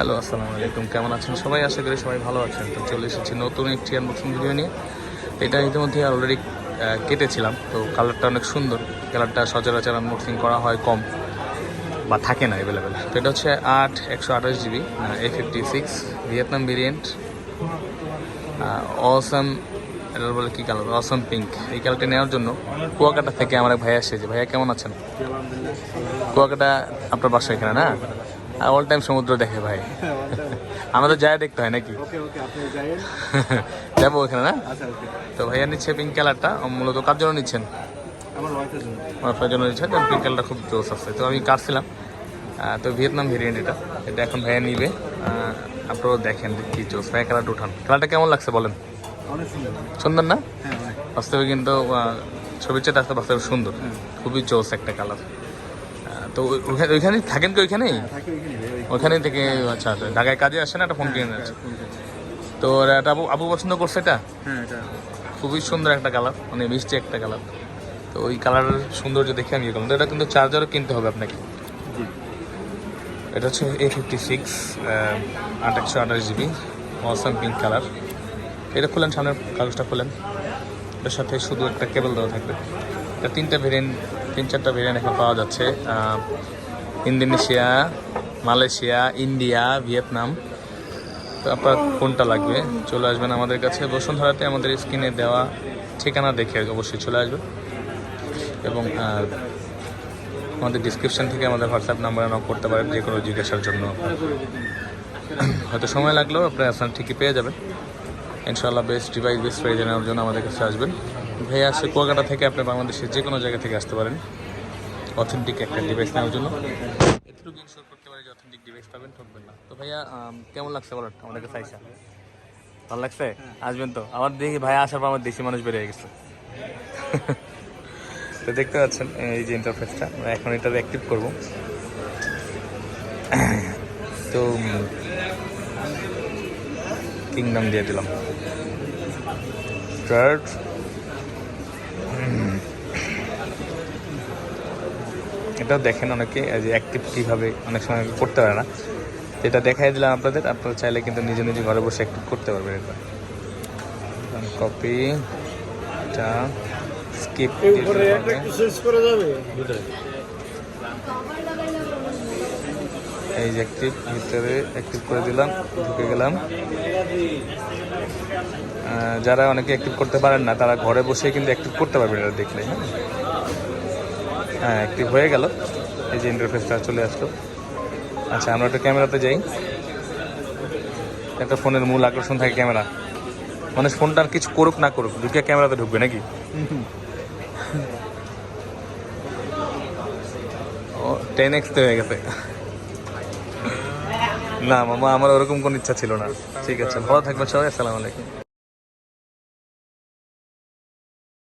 Hello, আসসালামু আলাইকুম। কেমন আছেন সবাই? আশা করি সবাই ভালো আছেন। তো চলে এসেছি নতুন একটি আনবক্সিং ভিডিও নিয়ে। এটা ইতিমধ্যে অলরেডি কেটেছিলাম। তো কালারটা অনেক সুন্দর। কালারটা সচরাচর আনবক্সিং করা হয় কম বা থাকে না অ্যাভেলেবেল তো এটা হচ্ছে আট, একশো আঠাশ জিবি এ ফিফটি সিক্স ভিয়েতনাম ভেরিয়েন্ট অসম এটা বলে কী কালার অসম পিঙ্ক এই কালারটা নেওয়ার জন্য কুয়াকাটা থেকে আমার এক ভাই আসে যে, ভাইয়া, কেমন আছেন? কুয়াকাটা আপনার বাসা এখানে না? অল টাইম সমুদ্র দেখে ভাই। আমাদের যায় দেখতে হয় নাকি? যাব ওখানে না? আচ্ছা তো ভাইয়া নিচ্ছে পিঙ্ক কালারটা মূলত কার জন্য নিচ্ছেন? আমার ওয়াইফের জন্য। নিচ্ছেন পিঙ্ক কালারটা খুব জোস আছে। তো আমি কাটছিলাম তো ভিয়েতনাম ভেরিয়েন্ট এটা। এটা এখন ভাইয়া নিবে। আপনারাও দেখেন কি জোস ভাইয়া কালারটা উঠান। কালারটা কেমন লাগছে বলেন? সুন্দর। না? হ্যাঁ বাস্তবে কিন্তু ছবির চেয়ে আসতে বাস্তবে সুন্দর। খুবই জোস একটা কালার তো ওই- ওইখানে ওইখানেই থাকেন কি ওইখানেই? থাকে ওইখানে ওইখানে থেকে আচ্ছা আচ্ছা ঢাকায় কাজে আসে না একটা ফোন কিনে আছে তো এটা আবু আবু পছন্দ করছে এটা? হ্যাঁ খুবই সুন্দর একটা কালার মানে মিষ্টি একটা কালার তো ওই কালারের সৌন্দর্য দেখে আমি ইয়ে করলাম। তো এটা কিন্তু চার্জারও কিনতে হবে আপনাকে। এটা হচ্ছে এ ফিফটি সিক্স আট একশো আঠাশ জিবি অসাম পিঙ্ক কালার এটা খুলেন সামনের কাগজটা খুলেন। এটার সাথে শুধু একটা কেবল দেওয়া থাকবে। এটা তিনটা ভেরিয়েন্ট তিন চারটা ভেরিয়েন্ট এখন পাওয়া যাচ্ছে। Indonesia, Malaysia, India, Vietnam. তো আপনার কোনটা লাগবে? চলে আসবেন আমাদের কাছে। বসুন্ধরাতে আমাদের স্ক্রিনে দেওয়া ঠিকানা দেখে অবশ্যই চলে আসবেন। এবং আমাদের ডিসক্রিপশন থেকে আমাদের হোয়াটসঅ্যাপ নাম্বারে নক করতে পারেন, যে কোনো জিজ্ঞাসার জন্য। হয়তো সময় লাগলেও আপনি আপনার ঠিকই পেয়ে যাবেন। ইনশাআল্লাহ বেস্ট ডিভাইস বেস্ট প্রাইজ নেওয়ার জন্য আমাদের কাছে আসবেন। ভাইয়া আসছে কুয়াকাটা থেকে আপনি বাংলাদেশের যে কোনো জায়গা থেকে আসতে পারেন। অথেন্টিক একটা ডিভাইস নেওয়ার জন্য। এতটুকু ইনশোর করতে পারি যে অথেন্টিক ডিভাইস পাবেন, ঠকবেন না। তো ভাইয়া কেমন লাগছে বলেন আমাদের কাছে আইসা। ভালো লাগছে? আসবেন তো। আমার দেখি ভাইয়া আসার পর আমার দেশি মানুষ বেড়ে গেছে। তো দেখতে পাচ্ছেন, এই যে ইন্টারফেসটা এখন এটা অ্যাক্টিভ করব। তো কিংডম দিয়ে দিলাম। স্টার্ট এটাও দেখেন অনেকে যে অ্যাক্টিভ কীভাবে অনেক সময় করতে পারে না। এটা দেখাই দিলাম আপনাদের আপনারা চাইলে কিন্তু নিজে নিজে ঘরে বসে অ্যাক্টিভ করতে পারবেন এটা কপি এটা স্কিপ এই যে অ্যাক্টিভ ভিতরে অ্যাক্টিভ করে দিলাম ঢুকে গেলাম। যারা অনেকে অ্যাক্টিভ করতে পারেন না তারা ঘরে বসে কিন্তু অ্যাক্টিভ করতে পারবে এটা দেখলে হ্যাঁ। হ্যাঁ অ্যাক্টিভ হয়ে গেল। এই যে ইন্টারফেসটা চলে আসলো। আচ্ছা আমরা একটা ক্যামেরাতে যাই। একটা ফোনের মূল আকর্ষণ থাকে ক্যামেরা। মানে ফোনটা আর কিছু করুক না করুক ঢুকে ক্যামেরাতে ঢুকবে নাকি? ও টেন এক্স হয়ে গেছে। না, মামা, আমার ওরকম কোনো ইচ্ছা ছিল না। ঠিক আছে, ভালো থাকবেন সবাই, আসসালামু আলাইকুম।